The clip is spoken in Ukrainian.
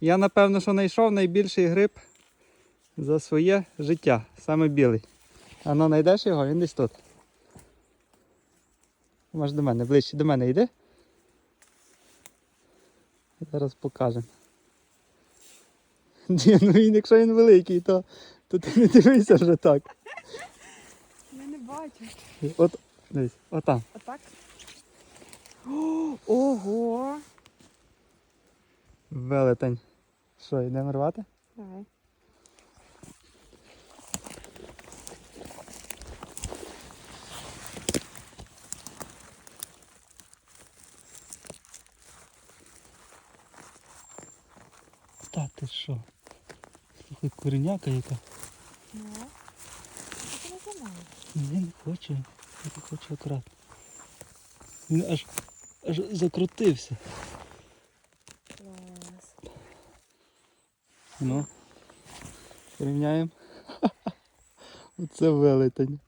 Я напевно, що знайшов найбільший гриб за своє життя. Саме білий. А ну знайдеш його, він десь тут. Може до мене, ближче до мене йди. Зараз покажемо. Ну він, якщо він великий, то, то ти не дивися вже так. Я не бачу. От, дивись, отам. Отак. Велетень. Що, йдемо рвати? Давай. Та ти що? Слухай, кореняка яка. Ну. Ти не знімаєш. Ні, не хоче. Не хоче акуратно. Він аж аж закрутився. Ну. Порівняємо. Оце велетень.